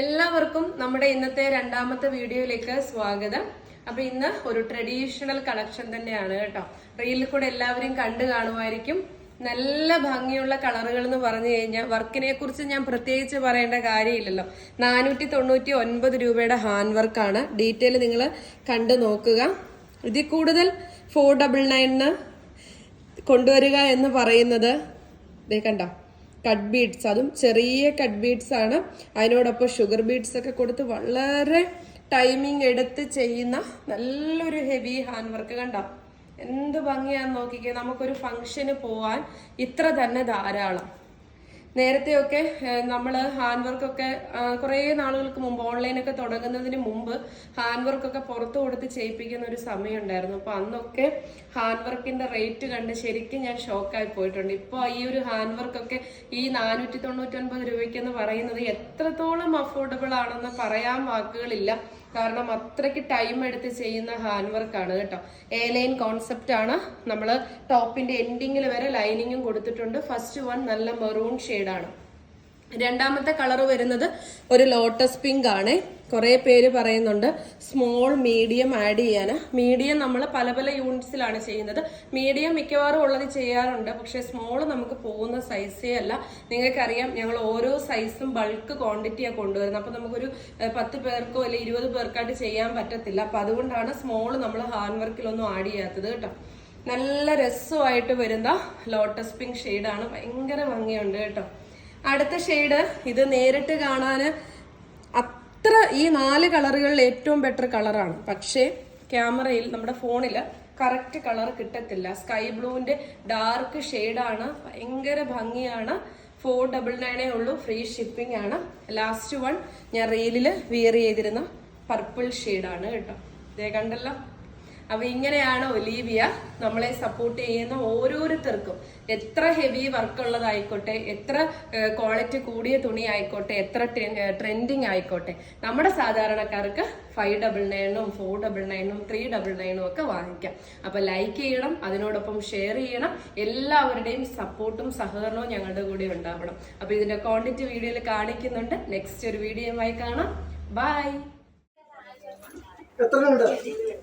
എല്ലാവർക്കും നമ്മുടെ ഇന്നത്തെ രണ്ടാമത്തെ വീഡിയോയിലേക്ക് സ്വാഗതം. അപ്പൊ ഇന്ന് ഒരു ട്രഡീഷണൽ കളക്ഷൻ തന്നെയാണ് കേട്ടോ. റീലിൽ കൂടെ എല്ലാവരും കണ്ടു കാണുമായിരിക്കും. നല്ല ഭംഗിയുള്ള കളറുകൾ എന്ന് പറഞ്ഞു കഴിഞ്ഞാൽ വർക്കിനെ കുറിച്ച് ഞാൻ പ്രത്യേകിച്ച് പറയേണ്ട കാര്യമില്ലല്ലോ. നാനൂറ്റി തൊണ്ണൂറ്റി ഒൻപത് രൂപയുടെ ഹാൻഡ് വർക്കാണ് ഡീറ്റെയിൽ നിങ്ങൾ കണ്ടു നോക്കുക. ഇതിൽ കൂടുതൽ ഫോർ ഡബിൾ നയനിന് കൊണ്ടുവരിക എന്ന് പറയുന്നത് കണ്ടോ? കട്ട് ബീഡ്സ് അതും ചെറിയ കട്ട് ബീഡ്സ് ആണ്. അതിനോടൊപ്പം ഷുഗർ ബീഡ്സ് ഒക്കെ കൊടുത്ത് വളരെ ടൈമിംഗ് എടുത്ത് ചെയ്യുന്ന നല്ലൊരു ഹെവി ഹാൻഡ് വർക്ക് കണ്ടോ? എന്ത് ഭംഗിയാന്ന് നോക്കിക്കേ. നമുക്കൊരു ഫംഗ്ഷന് പോവാൻ ഇത്ര തന്നെ ധാരാളം. നേരത്തെയൊക്കെ നമ്മൾ ഹാൻഡ് വർക്കൊക്കെ കുറേ നാളുകൾക്ക് മുമ്പ് ഓൺലൈനൊക്കെ തുടങ്ങുന്നതിന് മുമ്പ് ഹാൻഡ് വർക്കൊക്കെ പുറത്തു കൊടുത്ത് ചെയ്യിപ്പിക്കുന്ന ഒരു സമയം ഉണ്ടായിരുന്നു അപ്പോൾ അന്നൊക്കെ ഹാൻഡ് വർക്കിന്റെ റേറ്റ് കണ്ട് ശരിക്കും ഞാൻ ഷോക്കായി പോയിട്ടുണ്ട്. ഇപ്പോൾ ഈ ഒരു ഹാൻഡ് വർക്കൊക്കെ ഈ നാനൂറ്റി തൊണ്ണൂറ്റൊൻപത് രൂപയ്ക്ക് എന്ന് പറയുന്നത് എത്രത്തോളം അഫോർഡബിൾ ആണെന്ന് പറയാൻ വാക്കുകളില്ല. കാരണം അത്രയ്ക്ക് ടൈം എടുത്ത് ചെയ്യുന്ന ഹാൻഡ് ആണ് കേട്ടോ. എ ലൈൻ കോൺസെപ്റ്റ് ആണ്. നമ്മൾ ടോപ്പിന്റെ എൻഡിങ്ങിൽ വരെ ലൈനിങ്ങും കൊടുത്തിട്ടുണ്ട്. ഫസ്റ്റ് വൺ നല്ല മെറൂൺ ആണ്. രണ്ടാമത്തെ കളർ വരുന്നത് ഒരു ലോട്ടസ് പിങ്ക് ആണ്. കുറെ പേര് പറയുന്നുണ്ട് സ്മോൾ മീഡിയം ആഡ് ചെയ്യാൻ മീഡിയം നമ്മൾ പല പല യൂണിറ്റ്സിലാണ് ചെയ്യുന്നത്. മീഡിയം മിക്കവാറും ഉള്ളത് ചെയ്യാറുണ്ട് പക്ഷേ സ്മോൾ നമുക്ക് പോകുന്ന സൈസേ അല്ല. നിങ്ങൾക്കറിയാം ഞങ്ങൾ ഓരോ സൈസും ബൾക്ക് ക്വാണ്ടിറ്റിയാണ് കൊണ്ടുവരുന്നത്. അപ്പോൾ നമുക്കൊരു പത്ത് പേർക്കോ അല്ലെങ്കിൽ ഇരുപത് പേർക്കായിട്ട് ചെയ്യാൻ പറ്റത്തില്ല. അപ്പോൾ അതുകൊണ്ടാണ് സ്മോൾ നമ്മൾ ഹാർഡ് വർക്കിലൊന്നും ആഡ് ചെയ്യാത്തത് കേട്ടോ. നല്ല രസമായിട്ട് വരുന്ന ലോട്ടസ് പിങ്ക് ഷെയ്ഡാണ് ഭയങ്കര ഭംഗിയുണ്ട് കേട്ടോ. അടുത്ത ഷെയ്ഡ് ഇത് നേരിട്ട് കാണാൻ അത്ര ഈ നാല് കളറുകളിൽ ഏറ്റവും ബെറ്റർ കളറാണ്. പക്ഷേ ക്യാമറയിൽ നമ്മുടെ ഫോണിൽ കറക്റ്റ് കളർ കിട്ടത്തില്ല. സ്കൈ ബ്ലൂവിന്റെ ഡാർക്ക് ഷെയ്ഡാണ് ഭയങ്കര ഭംഗിയാണ്. ഫോർ ഡബിൾ നയനേ ഉള്ളൂ. ഫ്രീ ഷിപ്പിംഗ് ആണ്. ലാസ്റ്റ് വൺ ഞാൻ റീലിൽ വിയർ ചെയ്തിരുന്ന പർപ്പിൾ ഷെയ്ഡാണ് കേട്ടോ. ഇതേ കണ്ടല്ലോ. അപ്പൊ ഇങ്ങനെയാണ് ഒലീവിയ നമ്മളെ സപ്പോർട്ട് ചെയ്യുന്ന ഓരോരുത്തർക്കും. എത്ര ഹെവി വർക്ക് ഉള്ളതായിക്കോട്ടെ എത്ര ക്വാളിറ്റി കൂടിയ തുണി ആയിക്കോട്ടെ എത്ര ട്രെൻഡിങ് ആയിക്കോട്ടെ നമ്മുടെ സാധാരണക്കാർക്ക് ഫൈവ് ഡബിൾ നയനും ഫോർ ഡബിൾ നയനും ത്രീ ഡബിൾ നയനും ഒക്കെ വാങ്ങിക്കാം. അപ്പൊ ലൈക്ക് ചെയ്യണം അതിനോടൊപ്പം ഷെയർ ചെയ്യണം എല്ലാവരുടെയും സപ്പോർട്ടും സഹകരണവും ഞങ്ങളുടെ കൂടെ ഉണ്ടാവണം. അപ്പൊ ഇതിന്റെ ക്വാണ്ടിറ്റി വീഡിയോയിൽ കാണിക്കുന്നുണ്ട്. നെക്സ്റ്റ് ഒരു വീഡിയോയുമായി കാണാം. ബൈ എത്ര